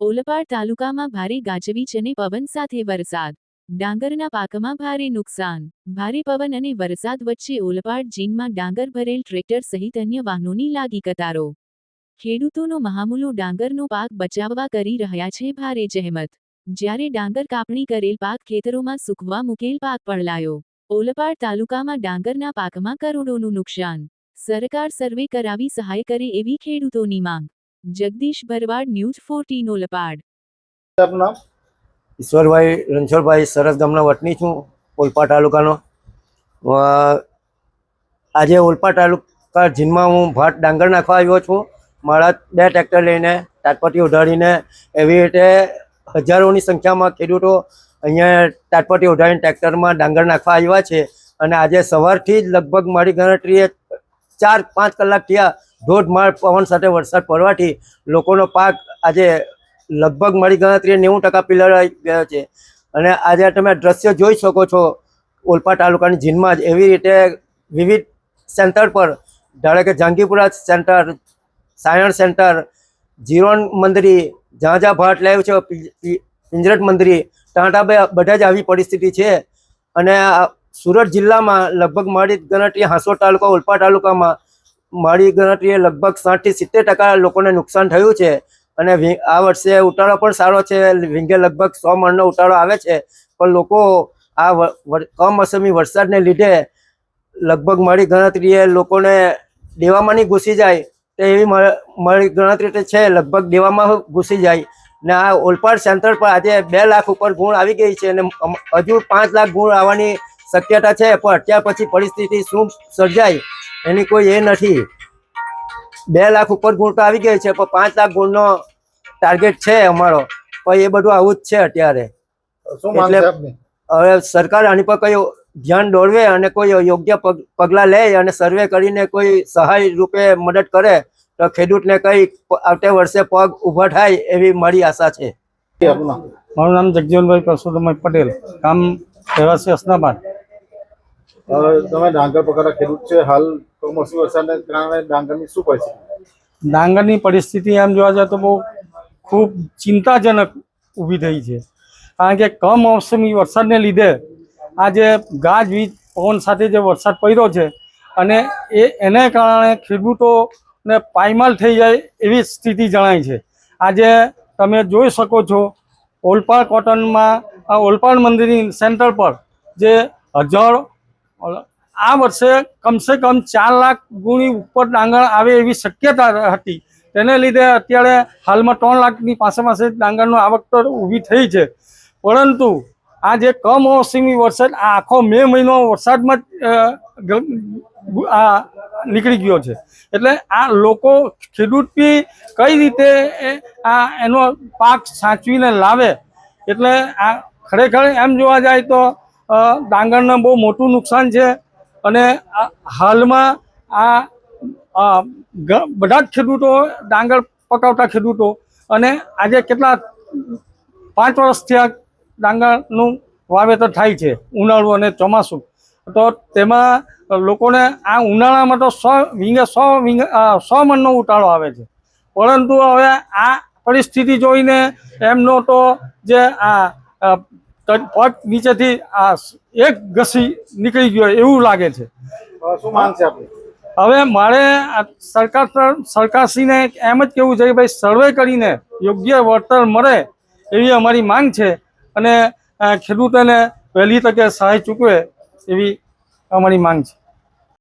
ઓલપાડ તાલુકામાં ભારે ગાજવીજ અને પવન સાથે વરસાદ. ડાંગરના પાકમાં ભારે નુકસાન. ભારે પવન અને વરસાદ વચ્ચે ઓલપાડ જીનમાં ડાંગર ભરેલ ટ્રેક્ટર સહિત અન્ય વાહનોની લાગી કતારો. ખેડૂતોનો મહામૂલો ડાંગરનો પાક બચાવવા કરી રહ્યા છે ભારે જહેમત. જ્યારે ડાંગર કાપણી કરેલ પાક ખેતરોમાં સૂકવા મૂકેલ પાક પળલાયો ઓલપાડ તાલુકામાં ડાંગરના પાકમાં કરોડોનું નુકસાન. સરકાર સર્વે કરાવી સહાય કરે એવી ખેડૂતોની માંગ. Jagdish Bharwad news fourteen Olpad. આપનું ઈશ્વરભાઈ રણછોડભાઈ સરસ ગામના વતની છું ઓલપા તાલુકાનો. આજે ઓલપા તાલુકા જીનમાં હું ભાત ડાંગર નાખવા આવ્યો છું. મારા બે ટ્રેક્ટર લઈને તાટપટ્ટી ઉઢાડીને એવી રીતે હજારોની સંખ્યામાં ખેડૂતો અહીંયા તાટપટી ઉઢાડીને ટ્રેક્ટરમાં ડાંગર નાખવા આવ્યા છે. અને આજે સવારથી જ લગભગ મારી ગણતરીએ ચાર પાંચ કલાક થયા ધોધમાર પવન સાથે વરસાદ પડવાથી લોકોનો પાક આજે લગભગ મારી ગણતરીએ નેવું ટકા પીલરાઈ ગયો છે. અને આજે તમે દ્રશ્ય જોઈ શકો છો ઓલપા તાલુકાની જીનમાં જ એવી રીતે વિવિધ સેન્ટર પર ધારો કે જાંગીપુરા સેન્ટર, સાયણ સેન્ટર, જીરોન મંદિરી જ્યાં જ્યાં ભાટ લાવ્યું છે પિંજરટ મંદિરી ત્યાં ત્યાં બે- બધા જ આવી પરિસ્થિતિ છે. અને સુરત જિલ્લામાં લગભગ મારી ગણતરી હાંસોડ તાલુકા, ઓલપા તાલુકામાં મારી ગણતરીએ લગભગ સાઠથી સિત્તેર ટકા લોકોને નુકસાન થયું છે. અને આ વર્ષે ઉતારો પણ સારો છે. વિંગે લગભગ સો મણનો ઉતારો આવે છે. પણ લોકો આ કમોસમી વરસાદને લીધે લગભગ મારી ગણતરીએ લોકોને દેવામાં નહીં ઘૂસી જાય. તો એવી મારી ગણતરી છે, લગભગ દેવામાં ઘૂસી જાય. ને આ ઓલપાડ સેન્ટર પર આજે બે લાખ ઉપર ગુણ આવી ગઈ છે. અને હજુ પાંચ લાખ ગુણ આવવાની શક્યતા છે. પણ અત્યાર પછી પરિસ્થિતિ શું સર્જાય? એની કોઈ એ નથી. બે લાખ ઉપર ગુણ તો આવી ગઈ છે પણ પાંચ લાખ ગુણનો ટાર્ગેટ છે અમારો. પણ એ બધું આવું જ છે અત્યારે. એટલે- હવે સરકાર આની પર કઈ ધ્યાન દોરવે અને કોઈ યોગ્ય પગ પગલાં લે અને સર્વે કરીને કોઈ સહાય રૂપે મદદ કરે તો ખેડૂતને કઈ આવતે વર્ષે પગ ઊભા થાય એવી મારી આશા છે. મારું નામ જગજીવનભાઈ પરસોત્તમભાઈ પટેલ. ગામ રહેવાસી અસનાબાદ. તમે ડાંગર પકડા ખેડૂત છે હાલ કમોસમી વરસાદને કારણે ડાંગરની શું પરિસ્થિતિ? ડાંગરની પરિસ્થિતિ એમ જોવા જાય તો બહુ ખૂબ ચિંતાજનક ઊભી થઈ છે. કારણ કે કમોસમી વરસાદને લીધે આ જે ગાજવીજ પવન સાથે જે વરસાદ પડ્યો છે અને એ એને કારણે ખેડૂતોને પાયમાલ થઈ જાય એવી સ્થિતિ જણાય છે. આજે તમે જોઈ શકો છો ઓલપાડ કોટનમાં આ ઓલપાડ મંદિરની સેન્ટર પર જે હજારો આ વર્ષે કમસે કમ ચાર લાખ ગુણી ઉપર ડાંગર આવે એવી શક્યતા હતી. તેને લીધે અત્યારે હાલમાં ત્રણ લાખની પાસે પાસે ડાંગરનું આવક તો ઊભી થઈ છે. પરંતુ આ જે કમોસમી વરસાદ, આ આખો મે મહિનો વરસાદમાં આ નીકળી ગયો છે. એટલે આ લોકો ખેડૂત બી કઈ રીતે આ, એનો પાક સાચવીને લાવે? એટલે આ ખરેખર એમ જોવા જાય તો ડાંગરને બહુ મોટું નુકસાન છે. અને હાલમાં આ આ બધા જ ખેડૂતો ડાંગર પકાવતા ખેડૂતો અને આજે કેટલા પાંચ વર્ષથી આ ડાંગરનું વાવેતર થાય છે, ઉનાળું અને ચોમાસું. તો તેમાં લોકોને આ ઉનાળામાં તો સો વીંગે સો વીંગે સો મણનો ઉતાળો આવે છે. પરંતુ હવે આ પરિસ્થિતિ જોઈને એમનો તો જે આ પગ નીચેથી આ એક ઘસી નીકળી ગયો એવું લાગે છે. હવે શું માંગ છે હવે મારે આ સરકાર સરકારશ્રીને એમ જ કહેવું છે કે ભાઈ સર્વે કરીને યોગ્ય વળતર મળે એવી અમારી માંગ છે અને ખેડૂતોને વહેલી તકે સહાય ચૂકવે એવી અમારી માંગ છે.